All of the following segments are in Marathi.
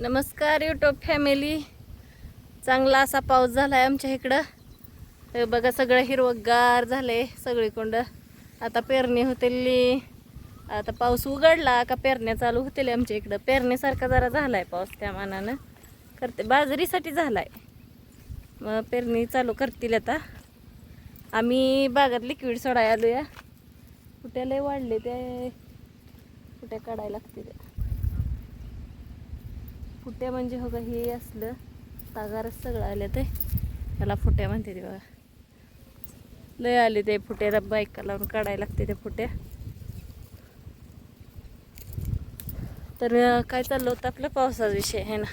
नमस्कार युट्यूब फॅमिली चांगला असा पाऊस झाला आहे आमच्या इकडं. हे बघा सगळं हिरवगार झालंय सगळीकडं. आता पेरणी होतेली. आता पाऊस उघडला का पेरण्या चालू होतील आमच्या इकडं. पेरणीसारखा जरा झाला आहे पाऊस त्या मानानं. करते बाजरीसाठी झाला आहे मग पेरणी चालू करतील आता. आम्ही बागात लिक्विड सोडाय आलो या कुठे लय वाढले ते? कुठे काढायला लागतील? ते फुट्या म्हणजे हो का हे असलं तागारच सगळं आलं ते. त्याला फुट्या म्हणते ते बघा. लय आले ते फुट्याला बायका लावून काढायला लागते त्या फुट्या तर काय चाललं होतं आपलं पावसाचा विषय आहे ना?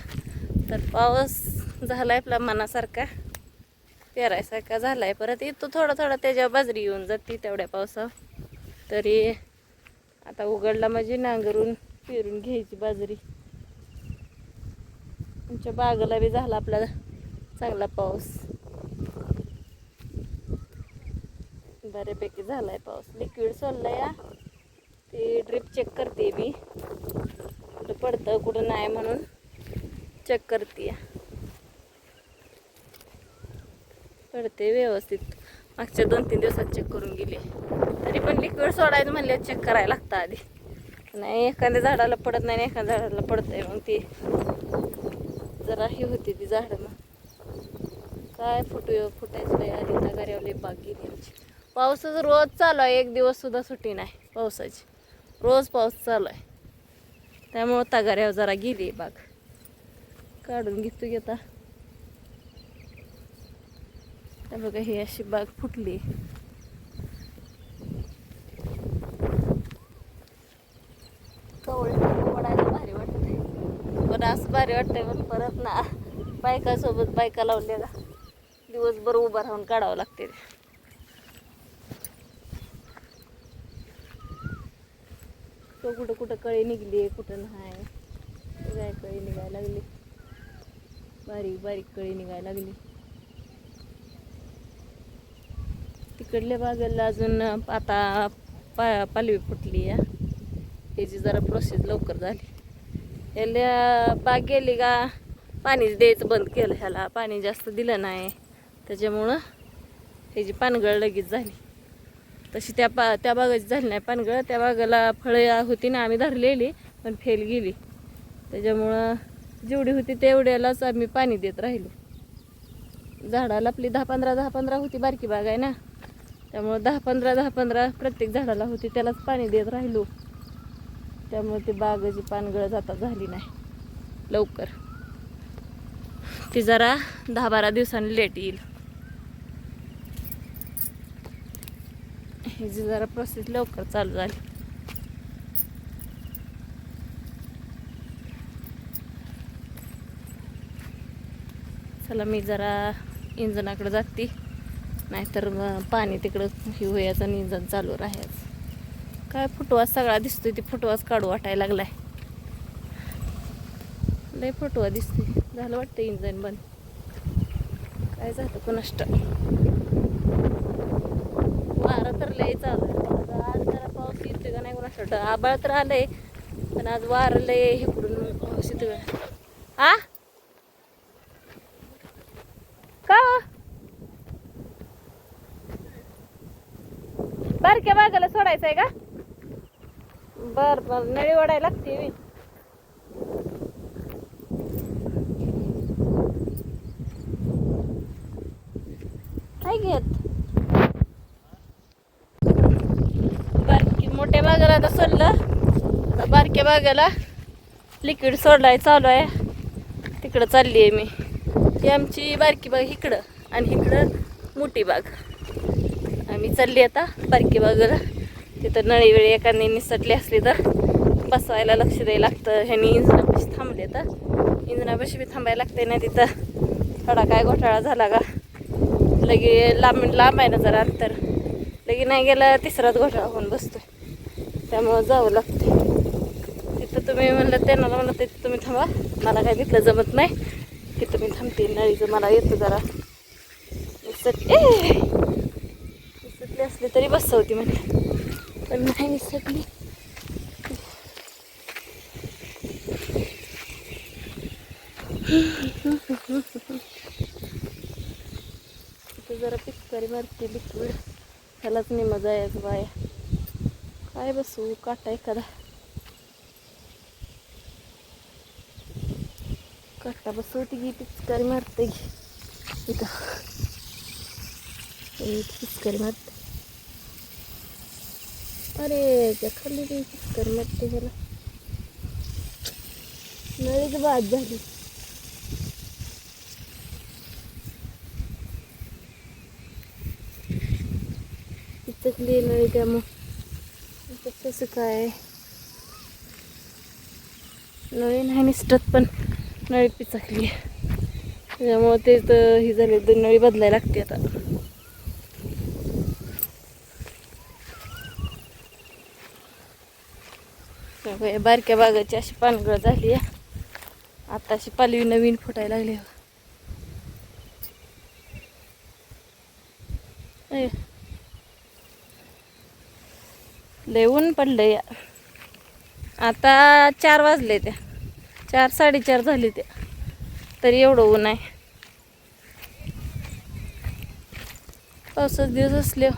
तर पाऊस झालाय आपला मनासारखा. पेरायसारखा झाला आहे परत येतो थोडा थोडा त्याच्या बाजरी येऊन जाते तेवढ्या पावसावर. तरी आता उघडला म्हणजे नांगरून पेरून घ्यायची बाजरी. आमच्या बागेला बी झाला आपला चांगला पाऊस. बऱ्यापैकी झालाय पाऊस. लिक्विड सोडलाय या ते ड्रिप चेक करते मी. कुठं पडतं कुठं नाही म्हणून चेक करते. पडते व्यवस्थित. मागच्या दोन तीन दिवसात चेक करून गेली. तरी पण लिक्विड सोडायचं म्हणले चेक करायला लागतं आधी. नाही एखाद्या झाडाला पडत नाही आणि एखाद्या झाडाला पडतंय मग ती. जरा ही होती ती झाडं. मग काय फुटू फुटायचं नाही. आधी तगाऱ्यावले बाग गेली आमची. पावसाचं रोज चालू आहे. एक दिवस सुद्धा सुट्टी नाही पावसाची. रोज पाऊस चालू आहे. त्यामुळं तगाऱ्यावर जरा गेली बाग. काढून घेतो घेता बघा ही अशी बाग फुटली कवळे पडायला भारी वाटतंय पण असं भारी वाटतंय पण परत ना बायकासोबत बायका लावल्या का दिवसभर उभं राहून काढावं लागते तो. कुठं कुठं कळी निघली कुठं नाही. काय कळी निघायला लागली. बारीक बारीक कळी निघायला लागली. तिकडल्या बागेला अजून आता पा पालवी फुटली या त्याची जरा प्रोसेस लवकर झाली. ह्याला बाग गेली का पाणी द्यायचं बंद केलं ह्याला. पाणी जास्त दिलं नाही. त्याच्यामुळं त्याची पानगळ लगेच झाली. तशी त्या पा त्या बागाची झाली नाही पानगळ. त्या बागाला फळं होती ना आम्ही धरलेली पण फेल गेली. त्याच्यामुळं जेवढी होती तेवढ्यालाच आम्ही पाणी देत राहिलो. झाडाला आपली दहा पंधरा दहा पंधरा होती बारकी बाग आहे ना. त्यामुळं दहा पंधरा दहा पंधरा प्रत्येक झाडाला होती त्यालाच पाणी देत राहिलो. त्यामुळे ती बागाची पानगळ जाता झाली नाही. लवकर. ती जरा दहा बारा दिवसांनी लेट येईल. ह्याची जरा प्रोसेस लवकर चालू झाली. चला मी जरा इंजनाकडे जाते. नाहीतर पाणी तिकडं हिवयाचं आणि इंजन चालू राहायचं. काय फुटवास सगळा दिसतोय ते फुटवास काढू वाटायला लागलाय. लय फुटवा दिसतोय. झालं वाटतं इंजन बंद. काय झालं कोणाष्ट? वारं तर लय चालू आज जरा पाऊस येतोय का नाही कोणाष्ट? आबाळ तर आलंय. पण आज वारं लय इकडून पाऊस येतोय. का आ? का हो? बारक्या बागाला सोडायचं आहे का? बर बर. नळी ओढायला लागते मी काय घेत? बारकी मोठ्या बागाला आता सोडलं. आता बारक्या बागाला लिक्विड सोडलाय चालू आहे. तिकडं चालली आहे मी. ती आमची बारकी बाग इकडं आणि इकडं मोठी बाग. आम्ही चालली आता बारकी बागेला. तिथं नळी वेळी एखादी निसटली असली तर बसवायला लक्ष द्यायला लागतं. ह्यानी इंजनापाशी थांबले तर इंजनापाशी बी थांबायला लागते ना तिथं. थोडा काय घोटाळा झाला का? लगे लांब लांब आहे ना जरा अंतर. लगे नाही गेला तिसराच घोटाळा होऊन बसतोय. त्यामुळं जावं लागते तिथं तुम्ही म्हणलं त्यांना म्हणलं तिथं तुम्ही थांबा. मला काय तिथलं जमत नाही. की तुम्ही थांबते. नळीचं मला येतं जरा. निसट ए! निसटली असली तरी बसवती म्हटलं पण नाही निसटली. इथं जरा पिचकारी मारते लिक्विड. ह्यालाच मजा जायचं बाया. काय बसू काटा एखादा. काटा बसवती की पिचकारी मारते गी इथं. पिचकारी मारते. अरे त्या खाली ती पिचकारी मारते ह्याला नळीच बाद झाली. पिचकली नळी त्यामुळं कसं काय? नळी नाही निसटत पण नळी पिचकली त्यामुळं ते तर ही झाले तर नळी बदलायला लागते आता. त्यामुळे बारक्या बागाची अशी पानगळ झाली आहे. आता अशी पालवी नवीन फुटायला लागली हो लय ऊन पडलं या आता चार वाजले त्या चार साडेचार झाले त्या तरी एवढं ऊन आहे. पावसाचे दिवस असले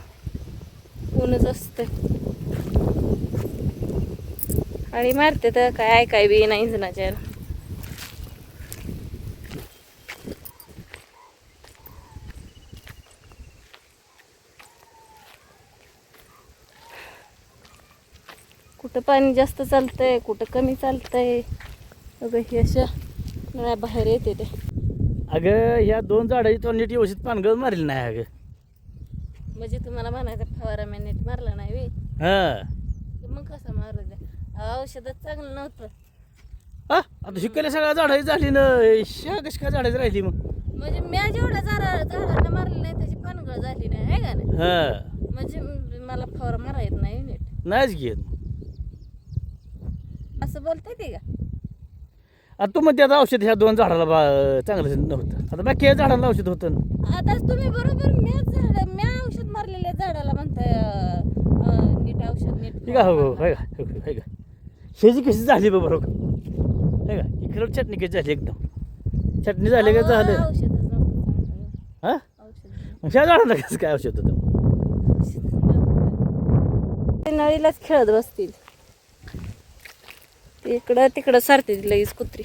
ऊनच असते आणि मारते तर काय ऐकाय बी नाही जनाच्या कुठं पाणी जास्त चालतंय कुठं कमी चालतंय? बघा ही अशा नळ्या बाहेर येते ते. अगं ह्या दोन झाडाची तो नीट व्यवस्थित पानगळ मारली नाही अगं. म्हणजे तुम्हाला म्हणायचं फवारा मी नीट मारला नाही वे हा. औषधच चांगलं नव्हतं. हा? आता शिकायला सगळ्या झाडाची झाली ना. शा कशी काय झाडाची राहिली मग? म्हणजे म्या जेवढ्या झाडा झाडांना मारलं नाही त्याची पानगळ झाली नाही आहे का नाही? हा. म्हणजे म- मला फवारा मारा येत नाही नीट. नाहीच घेत. असं बोलताय ते का? आता तू म्हणते आता औषध ह्या दोन झाडाला बा चांगलं नव्हतं. आता बाकी या झाडाला औषध होतं ना. आता तुम्ही बरोबर म्याच झाड म्या औषध मारलेल्या झाडाला म्हणताय अं, अं, नीट औषध नीट ठीक आहे हो हो फवारा है का हो, है का शेजी कशी झाली बा बरोबर? है का इकडं चटणी कशी झाली एकदम. चटणी झाली का झालं. हा? औषध मग ह्या झाडाला कसं काय औषध होतं? ते नळीलाच खेळत बसतील. ते इकडं तिकडं सारते लगेच कुत्री.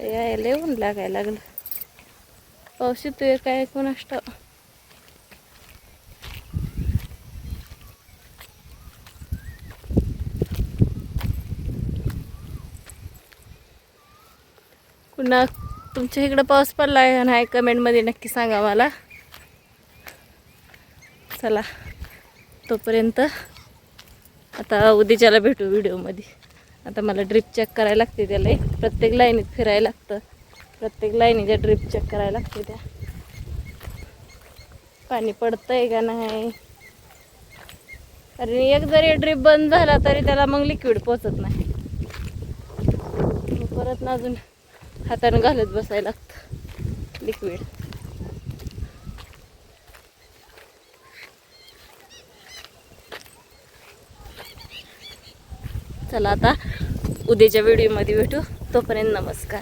यायला येऊन लागायला लागलं. पाऊस येतोय काय कोणाष्ट पुन्हा तुमच्या इकडं पाऊस पडला आहे का नाही कमेंटमध्ये नक्की सांगा मला. चला तोपर्यंत आता उद्याच्याला भेटू व्हिडिओमध्ये. आता मला ड्रिप चेक करायला लागते त्याला प्रत्येक लाईनीत फिरायला लागतं. प्रत्येक लाईनीच्या ड्रिप चेक करायला लागते त्या. पाणी पडतंय का नाही? कारण एक जरी ड्रिप बंद झाला तरी त्याला मग लिक्विड पोचत नाही. परत ना अजून हातानं घालत बसायला लागतं. लिक्विड चला आता उद्याच्या व्हिडिओमध्ये भेटू. तोपर्यंत नमस्कार.